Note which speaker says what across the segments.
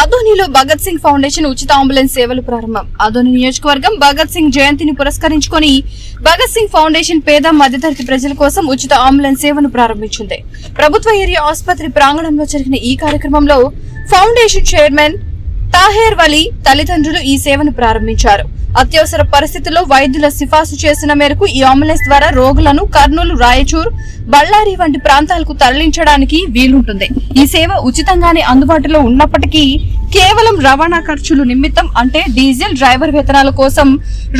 Speaker 1: ఆదోనిలో భగత్ సింగ్ ఫౌండేషన్ ఉచిత అంబులెన్స్ సేవలు ప్రారంభం. ఆదోని నియోజకవర్గం భగత్ సింగ్ జయంతిని పురస్కరించుకొని భగత్ సింగ్ ఫౌండేషన్ పేద మధ్యతరగతి ప్రజల కోసం ఉచిత అంబులెన్స్ సేవను ప్రారంభించింది. ప్రభుత్వ ఏరియా ఆసుపత్రి ప్రాంగణంలో జరిగిన ఈ కార్యక్రమంలో ఫౌండేషన్ చైర్మన్ తాహేర్ వలీ తల్లిదండ్రులు ఈ సేవను ప్రారంభించారు. అత్యవసర పరిస్థితుల్లో వైద్యుల సిఫార్సు చేసిన మేరకు ఈ అంబులెన్స్ ద్వారా రోగులను కర్నూలు రాయచూర్ బళ్ళారి వంటి ప్రాంతాలకు తరలించడానికి వీలుంటుంది. ఈ సేవ ఉచితంగానే అందుబాటులో ఉన్నప్పటికీ కేవలం రవాణా ఖర్చులు నిమిత్తం అంటే డీజిల్ డ్రైవర్ వేతనాల కోసం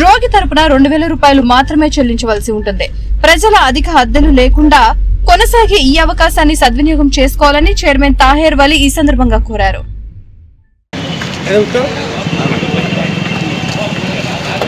Speaker 1: రోగి తరపున రెండు వేల రూపాయలు మాత్రమే చెల్లించవలసి ఉంటుంది. ప్రజల అధిక అద్దెలు లేకుండా కొనసాగే ఈ అవకాశాన్ని సద్వినియోగం చేసుకోవాలని చైర్మన్ తాహేర్ వలి ఈ సందర్భంగా కోరారు.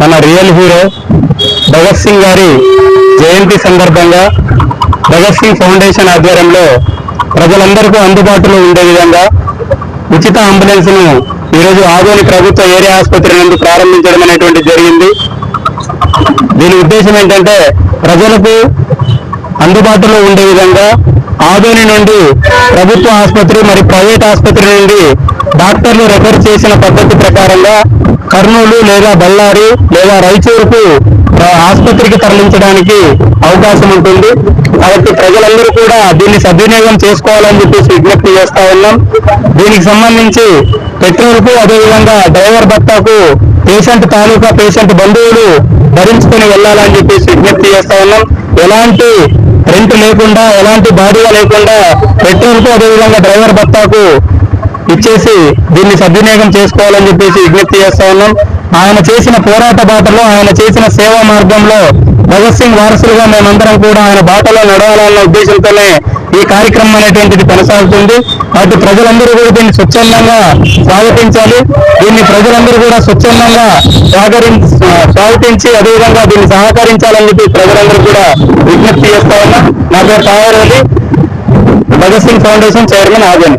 Speaker 2: మన రియల్ హీరో భగత్ సింగ్ గారి జయంతి సందర్భంగా భగత్ సింగ్ ఫౌండేషన్ ఆధ్వర్యంలో ప్రజలందరికీ అందుబాటులో ఉండే విధంగా ఉచిత అంబులెన్స్ను ఈరోజు ఆదోని ప్రభుత్వ ఏరియా ఆసుపత్రి నుండి ప్రారంభించడం అనేటువంటి జరిగింది. దీని ఉద్దేశం ఏంటంటే ప్రజలకు అందుబాటులో ఉండే విధంగా ఆదోని నుండి ప్రభుత్వ ఆసుపత్రి మరి ప్రైవేట్ ఆసుపత్రి నుండి డాక్టర్లు రెఫర్ చేసిన పద్ధతి ప్రకారంగా కర్నూలు లేదా బళ్ళారి లేదా రైచూరుకు ఆసుపత్రికి తరలించడానికి అవకాశం ఉంటుంది. కాబట్టి ప్రజలందరూ కూడా దీన్ని సద్వినియోగం చేసుకోవాలని చెప్పేసి విజ్ఞప్తి చేస్తా ఉన్నాం. దీనికి సంబంధించి పెట్రోల్కు అదేవిధంగా డ్రైవర్ భర్తకు పేషెంట్ తాలూకా పేషెంట్ బంధువులు భరించుకొని వెళ్ళాలని చెప్పేసి విజ్ఞప్తి చేస్తా ఉన్నాం. ఎలాంటి రెంట్ లేకుండా ఎలాంటి బాధ్యత లేకుండా పెట్రోల్కు అదేవిధంగా డ్రైవర్ భర్తకు ఇచ్చేసి దీన్ని సద్వినియోగం చేసుకోవాలని చెప్పేసి విజ్ఞప్తి చేస్తా ఉన్నాం. ఆయన చేసిన పోరాట బాటలో ఆయన చేసిన సేవా మార్గంలో భగత్ సింగ్ వారసులుగా మేమందరం కూడా ఆయన బాటలో నడవాలన్న ఉద్దేశంతోనే ఈ కార్యక్రమం అనేటువంటిది కొనసాగుతుంది. కాబట్టి ప్రజలందరూ కూడా దీన్ని స్వచ్ఛందంగా స్వాగతించాలి. దీన్ని ప్రజలందరూ కూడా స్వచ్ఛందంగా సహకరి స్వాగతించి అదేవిధంగా దీన్ని సహకరించాలని చెప్పి ప్రజలందరూ కూడా విజ్ఞప్తి చేస్తా ఉన్నా. నా పేరు తాయారెడ్డి భగత్ సింగ్ ఫౌండేషన్ చైర్మన్ ఆగని